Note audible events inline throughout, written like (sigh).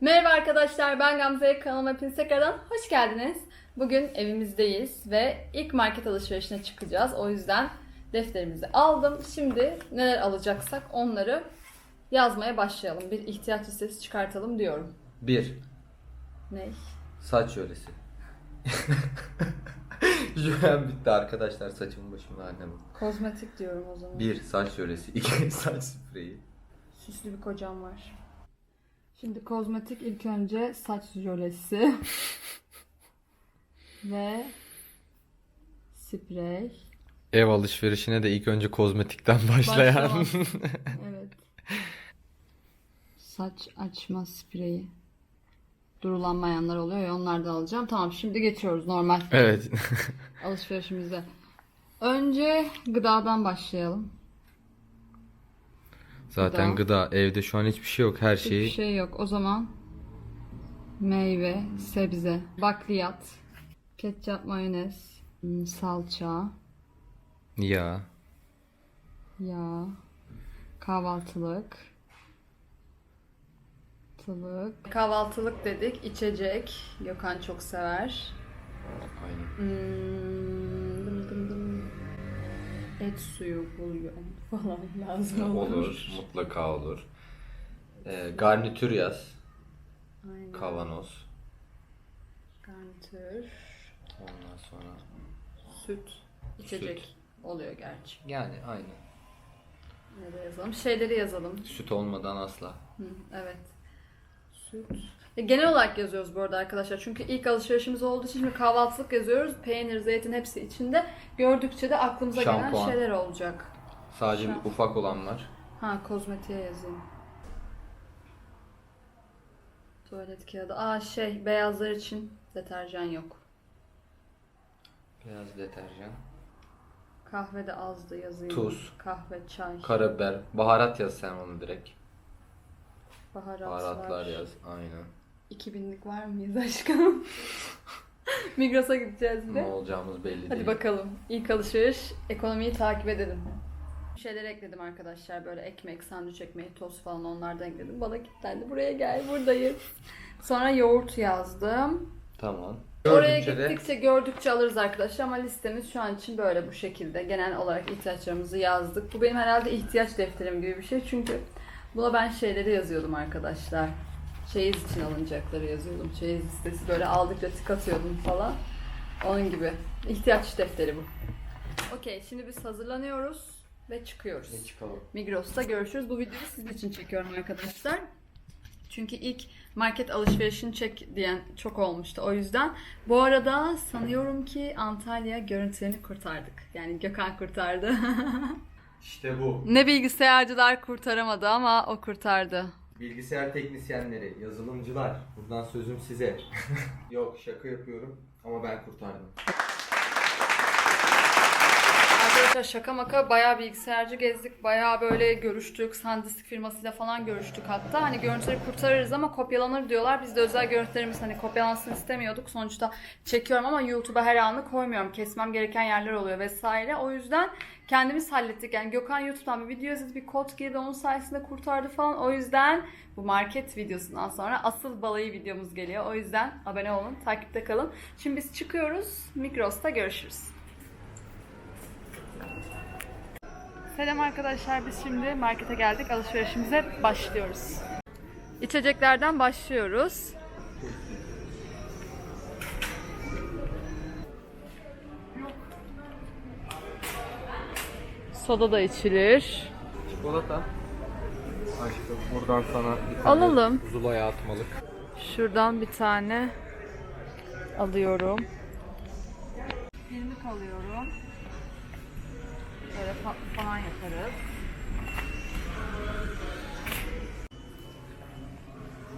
Merhaba arkadaşlar ben Gamze kanalıma hepiniz tekrardan hoş geldiniz. Bugün evimizdeyiz ve ilk market alışverişine çıkacağız. O yüzden defterimizi aldım. Şimdi neler alacaksak onları yazmaya başlayalım. Bir ihtiyaç listesi çıkartalım diyorum. 1. Ne? Saç yöresi. (laughs) Jölen bitti arkadaşlar saçımın başımın haline bak. Kozmetik diyorum o zaman. 1. Saç yöresi. 2. (laughs) Saç spreyi. Süslü bir kocam var. Şimdi kozmetik ilk önce saç jölesi (laughs) ve sprey. Ev alışverişine de ilk önce kozmetikten başlayan. Başlamam. evet. Saç açma spreyi. Durulanmayanlar oluyor ya onları da alacağım. Tamam şimdi geçiyoruz normal evet. alışverişimize. Önce gıdadan başlayalım. Zaten gıda. Evde şu an hiçbir şey yok. Her Hiçbir şeyi şey yok. O zaman meyve, sebze, bakliyat, ketçap, mayonez, hmm, salça, ya. yağ, kahvaltılık. Kahvaltılık. Kahvaltılık dedik. içecek. Gökhan çok sever. Aynen. Hmm, dım dım dım. Et suyu, bulyon falan lazım olur. Olur. Mutlaka olur. Ee, garnitür yaz. Aynen. Kavanoz. Garnitür, Ondan sonra. süt, içecek oluyor gerçi. Yani aynı. Nereye yazalım? Şeyleri yazalım. Süt olmadan asla. Hı, evet. Süt. Ya genel olarak yazıyoruz bu arada arkadaşlar. Çünkü ilk alışverişimiz olduğu için şimdi kahvaltılık yazıyoruz. Peynir, zeytin hepsi içinde. Gördükçe de aklımıza gelen Şampuan. şeyler olacak. Sadece an- ufak olan var. Ha kozmetiğe yazayım. Tuvalet kağıdı. Aa şey beyazlar için deterjan yok. Beyaz deterjan. Kahve de azdı yazayım. Tuz. Kahve, çay, Karabiber. Baharat yaz sen onu direkt. baharatlar. Baharatlar yaz. Aynen. 2000'lik var mıyız aşkım? (laughs) Migros'a gideceğiz bir de. Ne olacağımız belli Hadi değil. bakalım. İlk alışveriş ekonomiyi takip edelim. Bir şeyler ekledim arkadaşlar. Böyle ekmek, sandviç ekmeği, tost falan onlardan ekledim. Bana kilitlendi. Buraya gel buradayız. Sonra yoğurt yazdım. Tamam. Oraya Gördükçe de gittikçe gördükçe alırız arkadaşlar ama listemiz şu an için böyle bu şekilde. Genel olarak ihtiyaçlarımızı yazdık. Bu benim herhalde ihtiyaç defterim gibi bir şey. Çünkü buna ben şeyleri yazıyordum arkadaşlar. Çeyiz için alınacakları yazıyordum. Çeyiz listesi böyle aldıkça tık atıyordum falan. Onun gibi. İhtiyaç defteri bu. Okey şimdi biz hazırlanıyoruz ve çıkıyoruz. ne çıkalım? Migros'ta görüşürüz. Bu videoyu sizin için çekiyorum arkadaşlar. Çünkü ilk market alışverişini çek diyen çok olmuştu o yüzden. Bu arada sanıyorum ki Antalya görüntülerini kurtardık. Yani Gökhan kurtardı. (laughs) İşte bu. ne bilgisayarcılar kurtaramadı ama o kurtardı. Bilgisayar teknisyenleri, yazılımcılar. Buradan sözüm size. (laughs) Yok şaka yapıyorum ama ben kurtardım. Arkadaşlar şaka maka bayağı bilgisayarcı gezdik. Bayağı böyle görüştük. Sandisk firmasıyla falan görüştük hatta. Hani görüntüleri kurtarırız ama kopyalanır diyorlar. Biz de özel görüntülerimiz hani kopyalansın istemiyorduk. Sonuçta çekiyorum ama YouTube'a her anı koymuyorum. Kesmem gereken yerler oluyor vesaire. O yüzden kendimiz hallettik. Yani Gökhan YouTube'dan bir video izledi, bir kod girdi. Onun sayesinde kurtardı falan. O yüzden bu market videosundan sonra asıl balayı videomuz geliyor. O yüzden abone olun, takipte kalın. Şimdi biz çıkıyoruz. Migros'ta görüşürüz. Selam arkadaşlar biz şimdi markete geldik alışverişimize başlıyoruz. İçeceklerden başlıyoruz. Soda da içilir. Çikolata. Aşkım buradan sana bir tane Alalım. Zula'ya atmalık. Şuradan bir tane alıyorum. İrmik alıyorum. Böyle tatlı falan yaparız.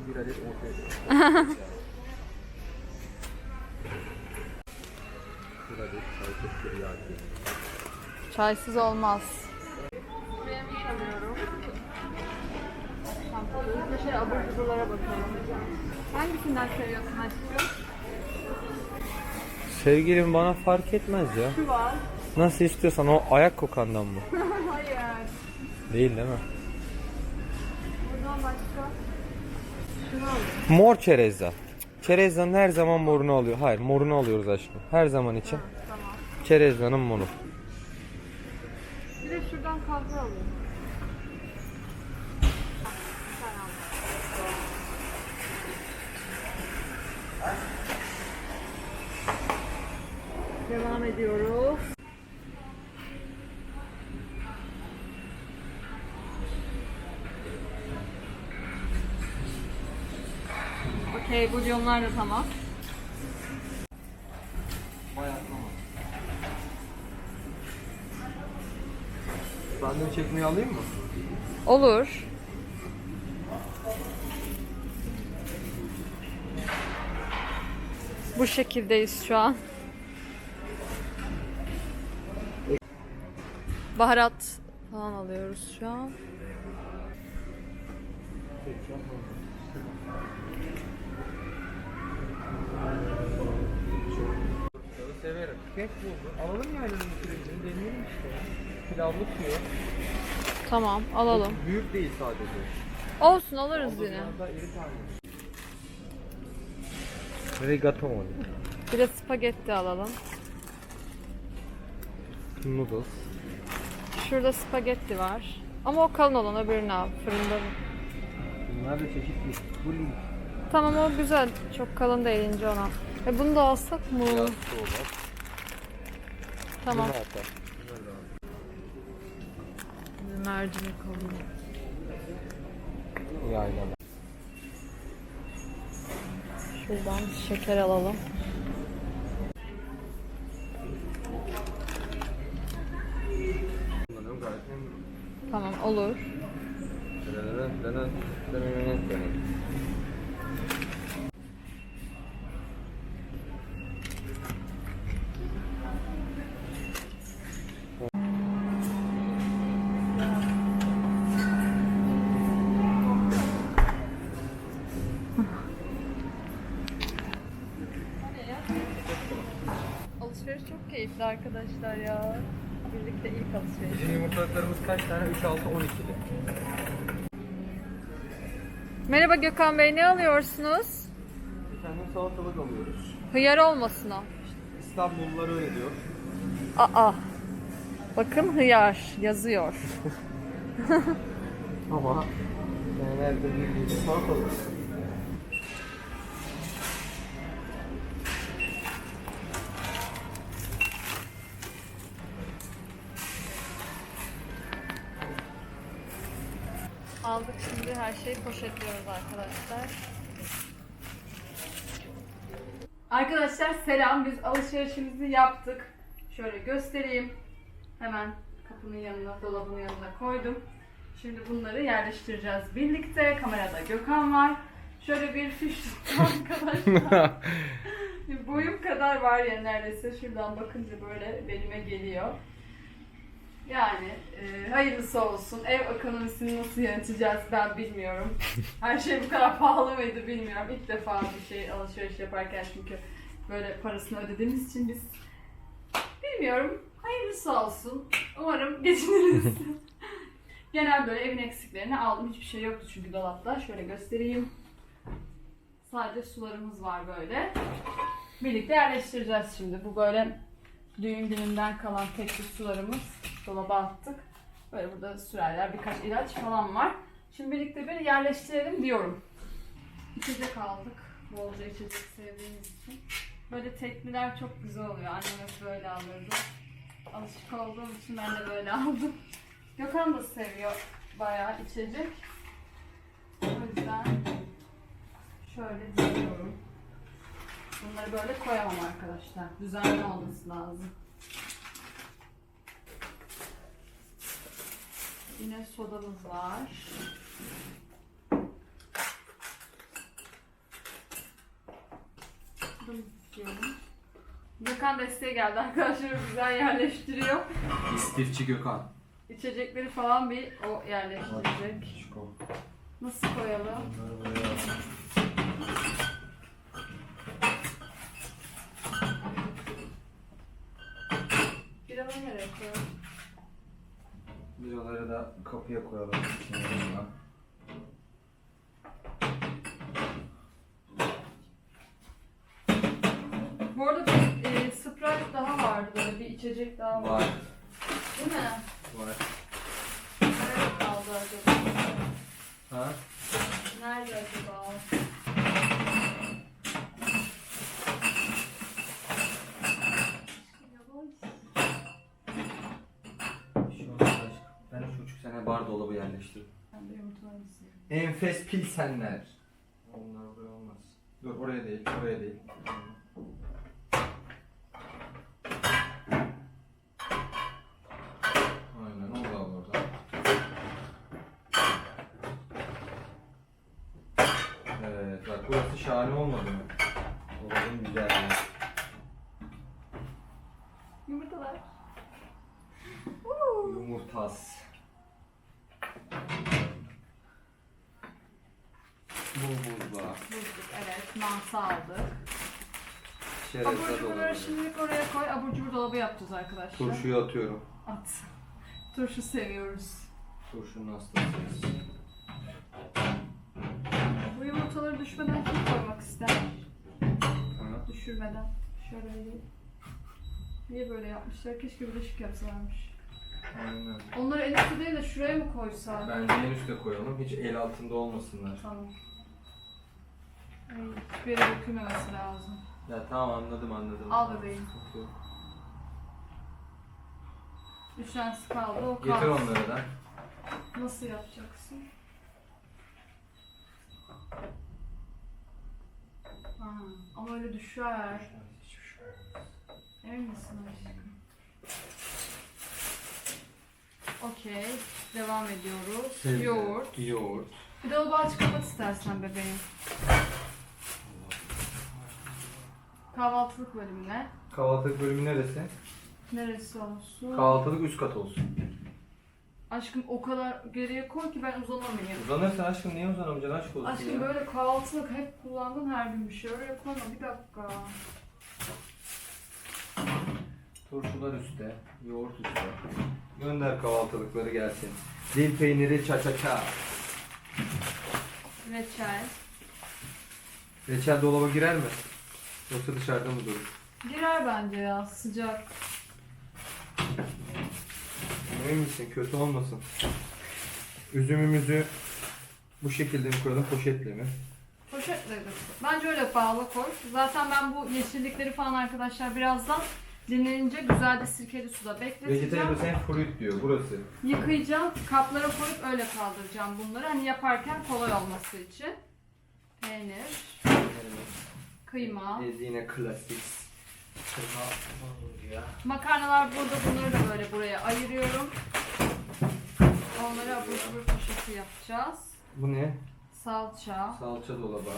Bir adet ortaya. (laughs) bir adet çay tiryaki. Çaysız olmaz. Yemiş alıyorum. Tamam, bir şey abur cuburlara bakalım. Hangisinden seviyorsun aşkım? Sevgilim bana fark etmez ya. Şu var. Nasıl istiyorsan o ayak kokandan mı? (laughs) Hayır. Değil değil mi? Buradan başka. Şu morunu alayım. Mor çereza. Çerezanın her zaman morunu alıyor. Hayır morunu alıyoruz aşkım. Her zaman için. Tamam. Çerezanın moru. Bir de şuradan kahve alayım. Devam ediyoruz. Okey, bulyonlar da tamam. Sandviç çekmeyi alayım mı? Olur. Bu şekildeyiz şu an. Baharat falan alıyoruz şu an. Pilavı Geç buldu. Alalım yani bunun pirincini deneyelim işte. Pilavlı suyu. Tamam alalım. Büyük değil sadece. Olsun alırız yine. Biraz daha iri tane. Rigatoni. Bir de spagetti alalım. Noodles. Şurada spagetti var. Ama o kalın olan öbürünü al. Fırında. Bunlar da çeşitli. Bu link. Tamam o güzel. Çok kalın değil ince ona. E bunu da alsak mı? Biraz su olur. Tamam. Bunu atar. Mercimek alayım. Yaylan. Şuradan şeker alalım. Tamam olur. Arkadaşlar ya. Birlikte ilk alışveriş. Bizim yumurtalıklarımız kaç tane? 3, 6, 12'li. Merhaba Gökhan Bey ne alıyorsunuz? Tane salatalık alıyoruz. Hıyar olmasın o. İstanbullular öyle diyor. Aa. Bakın hıyar yazıyor. (laughs) Ama genelde bildiğimiz salatalık. Poşetliyoruz arkadaşlar. Arkadaşlar selam. Biz alışverişimizi yaptık. Şöyle göstereyim. Hemen kapının yanına, dolabın yanına koydum. Şimdi bunları yerleştireceğiz birlikte. Kamerada Gökhan var. Şöyle bir fiş (laughs) arkadaşlar. (laughs) Boyum kadar var ya neredeyse. Şuradan bakınca böyle belime geliyor. Yani e, hayırlısı olsun. Ev ekonomisini nasıl yöneteceğiz ben bilmiyorum. (laughs) Her şey bu kadar pahalı mıydı bilmiyorum. İlk defa bir şey alışveriş yaparken çünkü böyle parasını ödediğimiz için biz bilmiyorum. Hayırlısı olsun. Umarım geçiniriz. (laughs) Genel böyle evin eksiklerini aldım. Hiçbir şey yoktu çünkü dolapta. Şöyle göstereyim. Sadece sularımız var böyle. Birlikte yerleştireceğiz şimdi. Bu böyle düğün gününden kalan tekli sularımız dolaba attık. Böyle burada sürerler birkaç ilaç falan var. Şimdi birlikte bir yerleştirelim diyorum. İçecek aldık. Bolca içecek sevdiğimiz için. Böyle tekliler çok güzel oluyor. Annem hep böyle alırdı. Alışık olduğum için ben de böyle (laughs) aldım. Gökhan da seviyor bayağı içecek. O yüzden şöyle diziyorum. Bunları böyle koyamam arkadaşlar. Düzenli olması lazım. Yine sodamız var. Gökhan desteğe geldi arkadaşlar güzel yerleştiriyor. İstifçi Gökhan. İçecekleri falan bir o yerleştirecek. Nasıl koyalım? Bunları buraya kapıya koyalım. Bundan. Bu arada bir e, Sprite daha vardı. Bir içecek daha var. Var. Değil mi? Var. Ben. Enfes pilsenler. Onlar buraya olmaz. Dur oraya değil, oraya değil. Aynen o da al. Evet bak burası şahane olmadı mı? Dolabın güzelliği. Yumurtalar. Yumurtas. Mantı aldık. Şerefsiz Abur cuburları şimdilik oraya koy. Abur cubur dolabı yapacağız arkadaşlar. Turşuyu atıyorum. At. (laughs) Turşu seviyoruz. Turşunun hastasıyız. Bu yumurtaları düşmeden kim koymak ister? Ha. Düşürmeden. Şöyle bir- Niye böyle yapmışlar? Keşke birleşik yapsalarmış. Aynen. Onları en üstte değil de şuraya mı koysak? Bence en üstte koyalım. Hiç el altında olmasınlar. Tamam. Hiçbir yere dökülmemesi lazım. Ya tamam anladım anladım. Al bebeğim. Yok. Üç tanesi kaldı. O kaldı. Getir onları da. Nasıl yapacaksın? Ha, ama öyle düşer. Emin misin aşkım? Okey. Devam ediyoruz. Yoğurt. Yoğurt. Bir de o aç kapat istersen bebeğim. Kahvaltılık bölümüne. Kahvaltılık bölümü neresi? Neresi olsun? Kahvaltılık üst kat olsun. Aşkım o kadar geriye koy ki ben uzanamayayım. Uzanırsan aşkım niye uzanamayacaksın aşk olsun Aşkım ya. böyle kahvaltılık hep kullandın her gün bir şey. Oraya koyma bir dakika. Turşular üstte, yoğurt üstte. Gönder kahvaltılıkları gelsin. Dil peyniri ça ça ça. Reçel. Reçel dolaba girer mi? Yoksa dışarıda mı durur? Girer bence ya sıcak. Emin misin? Kötü olmasın. Üzümümüzü bu şekilde mi koyalım, poşetle mi? Poşetle de Bence öyle bağla koy. Zaten ben bu yeşillikleri falan arkadaşlar birazdan dinlenince güzel de sirkeli suda bekleteceğim. Vegetable and fruit diyor burası. Yıkayacağım, kaplara koyup öyle kaldıracağım bunları. Hani yaparken kolay olması için. Peynir, kıyma. Ezine klasik. Kıyma. Makarnalar burada, bunları da böyle buraya ayırıyorum. Onları abur cubur poşeti yapacağız. Bu ne? Salça. Salça dolaba.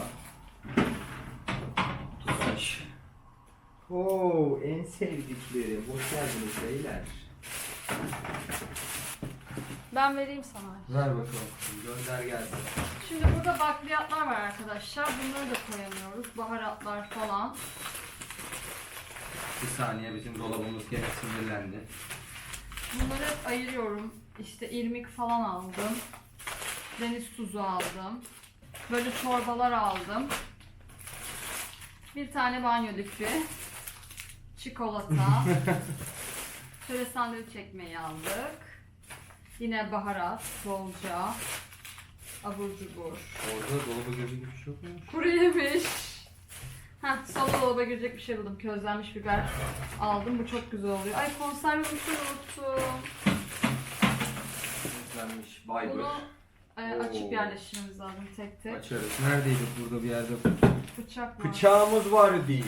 Tutaş. Oo, en sevdiklerim. Hoş geldiniz beyler. Ben vereyim sana. Ver bakalım. Gönder gelsin. Şimdi burada bakliyatlar var arkadaşlar. Bunları da koyamıyoruz. Baharatlar falan. Bir saniye bizim dolabımız gene sinirlendi. Bunları hep ayırıyorum. İşte irmik falan aldım. Deniz tuzu aldım. Böyle çorbalar aldım. Bir tane banyo lifi. Çikolata. (laughs) Şöyle sandviç ekmeği aldık. Yine baharat, bolca. Abur cubur. Orada dolaba girecek bir şey yok mu? Kuru yemiş. Heh, son dolaba girecek bir şey buldum. Közlenmiş biber aldım. Bu çok güzel oluyor. Ay konserve mısır unuttum. Temizlenmiş Baybur. Bunu e, açıp Oo. yerleştirmemiz lazım tek tek. Açarız. Neredeydi burada bir yerde? Bıçak var. Bıçağımız var değil.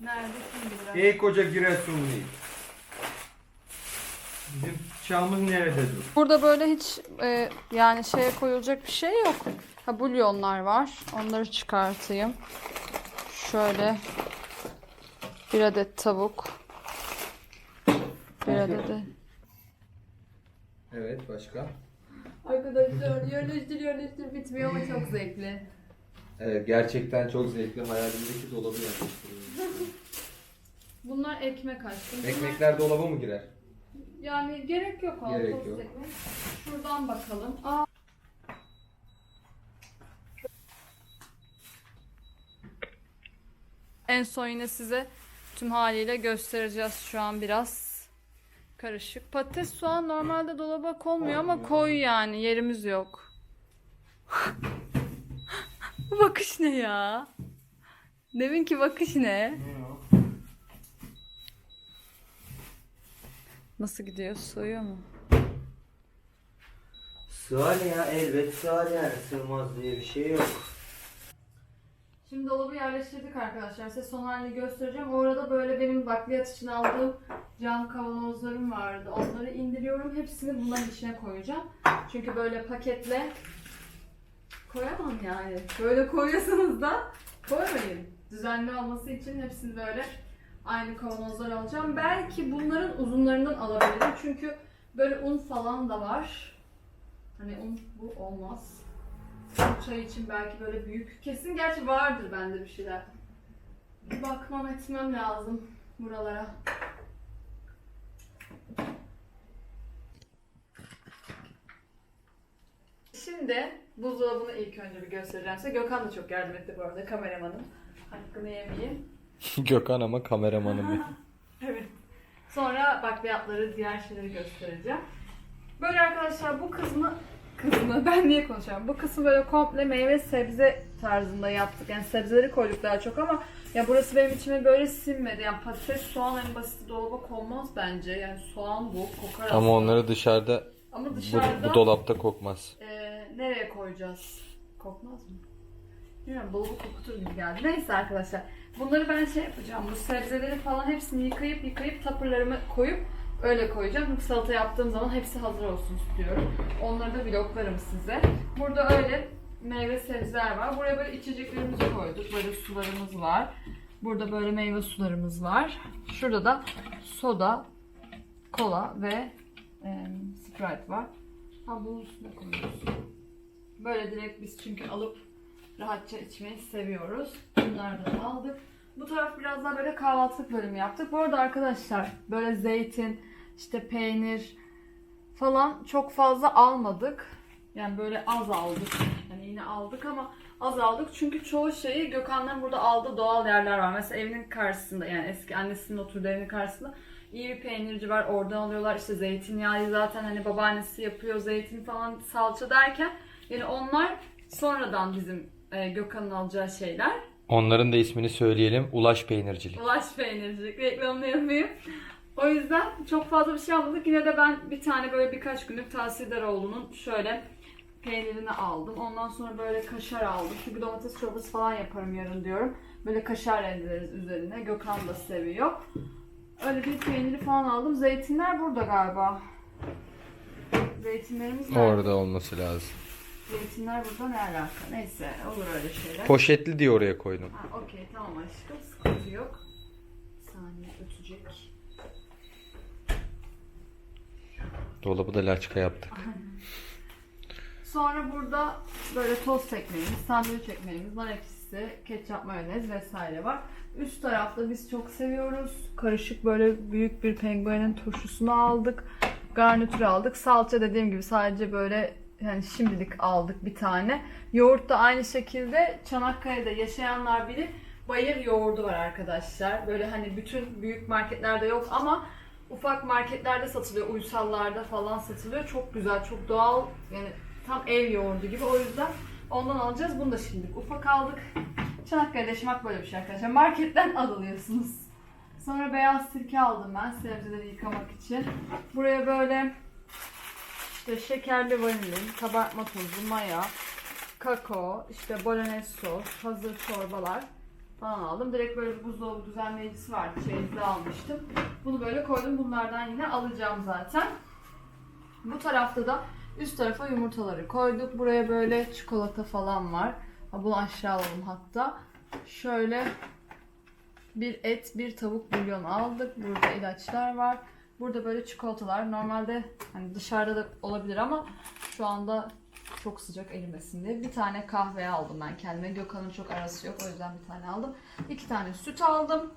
Nerede kim bilir? Ey koca Giresunlu. Bizim bıçağımız nerede dur? Burada böyle hiç e, yani şeye koyulacak bir şey yok. Ha bulyonlar var. Onları çıkartayım. Şöyle bir adet tavuk. Bir adet de. Evet başka? Arkadaşlar yerleştir yerleştir bitmiyor ama çok zevkli. Evet gerçekten çok zevkli hayalimdeki dolabı yerleştiriyorum. Bunlar ekmek açtım. Bunlar- Ekmekler dolaba mı girer? Yani gerek yok abi. Gerek yok. Şuradan bakalım. Aa. En son yine size tüm haliyle göstereceğiz şu an biraz karışık. Patates soğan normalde dolaba konmuyor ama koy yani yerimiz yok. (laughs) Bu bakış ne ya? Deminki bakış ne? Nasıl gidiyor? Soğuyor mu? Sığar ya elbet sığar yani sığmaz diye bir şey yok. Şimdi dolabı yerleştirdik arkadaşlar. Size son halini göstereceğim. Orada böyle benim bakliyat için aldığım cam kavanozlarım vardı. Onları indiriyorum. Hepsini bunların içine koyacağım. Çünkü böyle paketle koyamam yani. Böyle koyuyorsanız da koymayın. Düzenli olması için hepsini böyle aynı kavanozlar alacağım. Belki bunların uzunlarından alabilirim. Çünkü böyle un falan da var. Hani un bu olmaz. Çay için belki böyle büyük. Kesin gerçi vardır bende bir şeyler. Bir bakmam etmem lazım buralara. Şimdi buzdolabını ilk önce bir göstereceğim size. Gökhan da çok yardım etti bu arada kameramanım. Hakkını yemeyeyim. (laughs) Gökhan ama kameramanım benim. (laughs) Evet. Sonra bakliyatları, diğer şeyleri göstereceğim. Böyle arkadaşlar bu kısmı kısmı (laughs) ben niye konuşuyorum? Bu kısmı böyle komple meyve sebze tarzında yaptık. Yani sebzeleri koyduk daha çok ama ya burası benim içime böyle sinmedi. Yani patates, soğan en basit dolaba konmaz bence. Yani soğan bu, kokar aslında. Ama onları dışarıda Ama bu, dışarıda bu dolapta kokmaz. e, nereye koyacağız? Kokmaz mı? Bilmiyorum dolabı kokutur gibi geldi. Neyse arkadaşlar. Bunları ben şey yapacağım. Bu sebzeleri falan hepsini yıkayıp yıkayıp tapırlarımı koyup öyle koyacağım. Çünkü salata yaptığım zaman hepsi hazır olsun istiyorum. Onları da vloglarım size. Burada öyle meyve sebzeler var. Buraya böyle içeceklerimizi koyduk. Böyle sularımız var. Burada böyle meyve sularımız var. Şurada da soda, kola ve e, Sprite var. Ha bunun üstüne koyuyoruz. Böyle direkt biz çünkü alıp rahatça içmeyi seviyoruz. Bunlardan aldık. Bu taraf biraz daha böyle kahvaltılık bölümü yaptık. Bu arada arkadaşlar böyle zeytin, işte peynir falan çok fazla almadık. Yani böyle az aldık. Yani yine aldık ama az aldık. Çünkü çoğu şeyi Gökhan'dan burada aldığı doğal yerler var. Mesela evinin karşısında yani eski annesinin oturduğu evinin karşısında iyi bir peynirci var. Oradan alıyorlar. İşte zeytinyağı zaten hani babaannesi yapıyor. Zeytin falan salça derken yani onlar sonradan bizim e, Gökhan'ın alacağı şeyler. Onların da ismini söyleyelim. Ulaş Peynircilik. Ulaş peynircilik reklamını yapayım. O yüzden çok fazla bir şey almadık. Yine de ben bir tane böyle birkaç günlük Tahsildaroğlu'nun şöyle peynirini aldım. Ondan sonra böyle kaşar aldım. Çünkü domates çorbası falan yaparım yarın diyorum. Böyle kaşar rendeleriz üzerine. Gökhan da seviyor. Öyle bir peyniri falan aldım. Zeytinler burada galiba. Zeytinlerimiz nerede? Orada olması lazım. Zeytinler burada ne alaka? Neyse olur öyle şeyler. Poşetli diye oraya koydum. Ha okey tamam aşkım sıkıntı yok. Bir saniye ötecek. Dolabı da laçka yaptık. Sonra burada böyle tost ekmeğimiz, sandviç ekmeğimiz, nar ekşisi, ketçap, mayonez vesaire var. Üst tarafta biz çok seviyoruz. Karışık böyle büyük bir penguenin turşusunu aldık. Garnitür aldık. Salça dediğim gibi sadece böyle yani şimdilik aldık bir tane. Yoğurt da aynı şekilde Çanakkale'de yaşayanlar bilir. Bayır yoğurdu var arkadaşlar. Böyle hani bütün büyük marketlerde yok ama ufak marketlerde satılıyor. Uysallarda falan satılıyor. Çok güzel, çok doğal. Yani tam ev yoğurdu gibi. O yüzden ondan alacağız. Bunu da şimdilik ufak aldık. Çanakkale'de yaşamak böyle bir şey arkadaşlar. Marketten alıyorsunuz. Sonra beyaz sirke aldım ben sebzeleri yıkamak için. Buraya böyle işte şekerli vanilin, kabartma tozu, maya, kakao, işte bolognese sos, hazır çorbalar falan aldım. Direkt böyle bir buzdolabı düzenleyicisi vardı. Çeyizde almıştım. Bunu böyle koydum. Bunlardan yine alacağım zaten. Bu tarafta da üst tarafa yumurtaları koyduk. Buraya böyle çikolata falan var. Bunu aşağı alalım hatta. Şöyle bir et, bir tavuk bulyon aldık. Burada ilaçlar var. Burada böyle çikolatalar. Normalde hani dışarıda da olabilir ama şu anda çok sıcak erimesin diye. Bir tane kahve aldım ben kendime. Gökhan'ın çok arası yok. O yüzden bir tane aldım. İki tane süt aldım.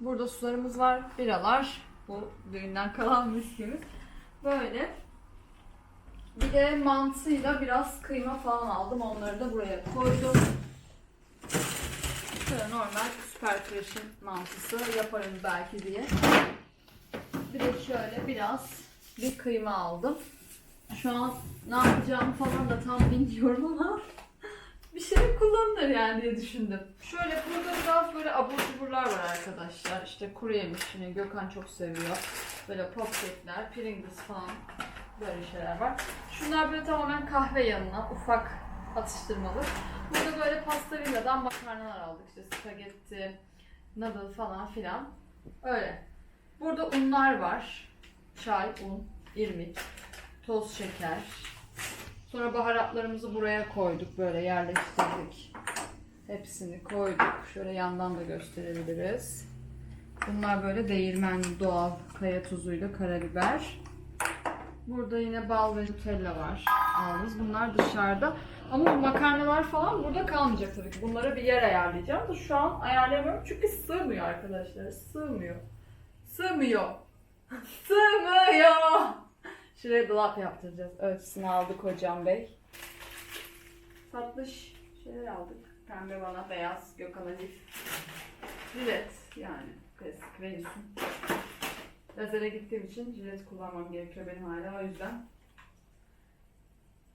Burada sularımız var. Biralar. Bu düğünden kalan miskimiz. Böyle. Bir de mantıyla biraz kıyma falan aldım. Onları da buraya koydum. Şöyle normal süper tıraşın mantısı yaparım belki diye. De şöyle biraz bir kıyma aldım. Şu an ne yapacağımı falan da tam bilmiyorum ama (laughs) bir şey kullanılır yani diye düşündüm. Şöyle burada biraz böyle abur cuburlar var arkadaşlar. İşte kuru yemiş yine Gökhan çok seviyor. Böyle popkekler, Pringles falan böyle şeyler var. Şunlar böyle tamamen kahve yanına ufak atıştırmalık. Burada böyle pasta villadan makarnalar aldık. İşte spagetti, noodle falan filan. Öyle. Burada unlar var. Çay, un, irmik, toz şeker. Sonra baharatlarımızı buraya koyduk. Böyle yerleştirdik. Hepsini koyduk. Şöyle yandan da gösterebiliriz. Bunlar böyle değirmen doğal kaya tuzuyla karabiber. Burada yine bal ve nutella var. Aldınız. Bunlar dışarıda. Ama bu makarnalar falan burada kalmayacak tabii ki. Bunlara bir yer ayarlayacağım da şu an ayarlayamıyorum çünkü sığmıyor arkadaşlar. Sığmıyor. Sığmıyor. (laughs) Sığmıyor. Şuraya dolap yaptıracağız. Ölçüsünü aldık hocam bey. Tatlış şeyler aldık. Pembe bana, beyaz, Gökhan Alif. Jilet yani. Klasik Venüs'ün. Lazere gittiğim için jilet kullanmam gerekiyor benim hala o yüzden.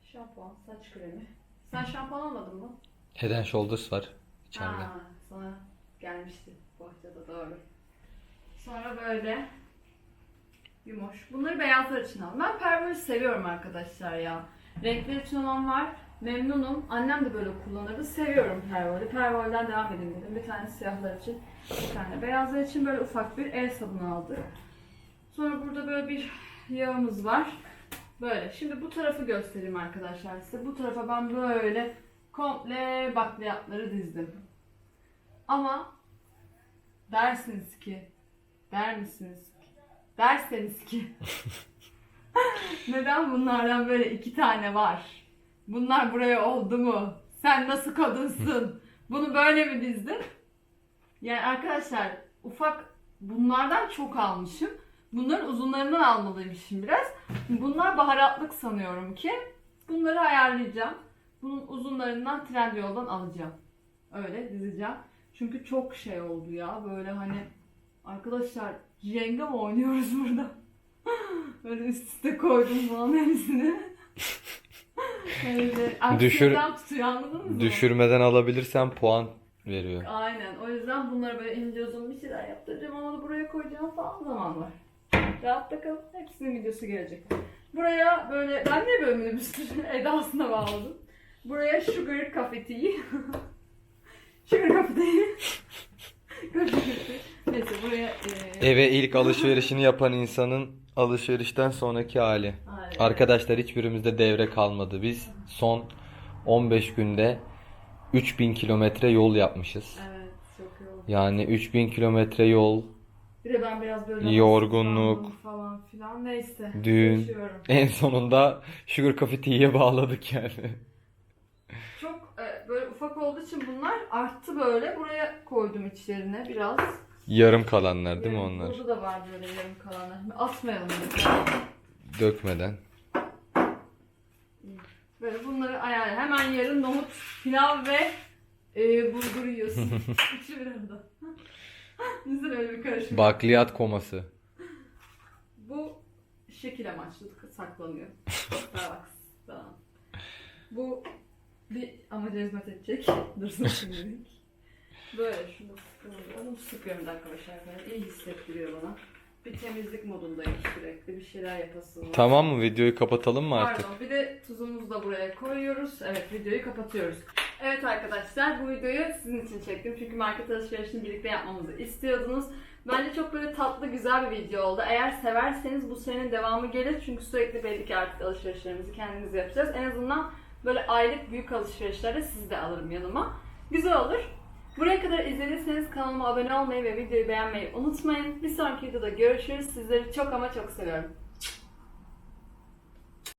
Şampuan, saç kremi. Sen şampuan almadın mı? Head and Shoulders var içeride. Ha, sana gelmişti bahçede doğru. Sonra böyle yumuş. Bunları beyazlar için aldım. Ben pervoli seviyorum arkadaşlar ya. Renkler için olan var. Memnunum. Annem de böyle kullanırdı. Seviyorum pervoli. Pervoliden devam edeyim dedim. Bir tane siyahlar için, bir tane beyazlar için böyle ufak bir el sabunu aldık. Sonra burada böyle bir yağımız var. Böyle. Şimdi bu tarafı göstereyim arkadaşlar size. Bu tarafa ben böyle komple bakliyatları dizdim. Ama dersiniz ki, der misiniz derseniz ki (laughs) neden bunlardan böyle iki tane var? Bunlar buraya oldu mu? Sen nasıl kadınsın? Bunu böyle mi dizdin? Yani arkadaşlar ufak bunlardan çok almışım. Bunların uzunlarından almalıymışım biraz. Bunlar baharatlık sanıyorum ki. Bunları ayarlayacağım. Bunun uzunlarından Trendyol'dan alacağım. Öyle dizeceğim. Çünkü çok şey oldu ya. Böyle hani arkadaşlar Jenga mı oynuyoruz burada? (laughs) Böyle üst üste koydum falan hepsini. (laughs) Öyle Düşür- aksiyondan tutuyor anladınız mı? Düşürmeden alabilirsen puan veriyor. Aynen. O yüzden bunları böyle ince uzun bir şeyler yaptıracağım da buraya koyacağım falan zaman var. Rahatta kalın. Hepsinin videosu gelecek. Buraya böyle, ben niye böyle minibüsün (laughs) edasına bağladım? Buraya sugar coffee tea. sugar coffee tea. Coffee tea. Neyse buraya... E, Eve ilk alışverişini yapan insanın alışverişten sonraki hali. Aynen. Arkadaşlar hiçbirimizde devre kalmadı. Biz son 15 günde 3000 kilometre yol yapmışız. Evet çok oldu. Yani 3000 kilometre yol, Bir de ben biraz böyle Yorgunluk. falan filan neyse. Düğün. Yaşıyorum. (laughs) en sonunda Sugar Coffee Tea'ye bağladık yani. Çok e, böyle ufak olduğu için bunlar arttı böyle. Buraya koydum içlerine biraz. Yarım kalanlar değil mi onlar? Burada da var böyle yarım kalanlar. Atmayalım. Dökmeden. Böyle bunları ayar. Hemen yarın nohut, pilav ve e, bulgur yiyorsun. (laughs) Üçü bir arada. Güzel (laughs) öyle bir karışım. Bakliyat koması. Bu şekil amaçlı saklanıyor. (laughs) Bak, tamam. Bu bir amaca hizmet edecek. Dursun şimdilik. Böyle şunu sıkıyorum. Onu sıkıyorum da arkadaşlar. Böyle iyi hissettiriyor bana. Bir temizlik modundayım sürekli. Bir şeyler yapasım var. Tamam mı? Videoyu kapatalım mı artık? Pardon bir de tuzumuzu da buraya koyuyoruz. Evet videoyu kapatıyoruz. Evet arkadaşlar bu videoyu sizin için çektim. Çünkü market alışverişini birlikte yapmamızı istiyordunuz. Bence çok böyle tatlı güzel bir video oldu. Eğer severseniz bu serinin devamı gelir. Çünkü sürekli belli ki artık alışverişlerimizi kendimiz yapacağız. En azından böyle aylık büyük alışverişlerde sizi de alırım yanıma. Güzel olur. Buraya kadar izlediyseniz kanalıma abone olmayı ve videoyu beğenmeyi unutmayın. Bir sonraki videoda görüşürüz. Sizleri çok ama çok seviyorum.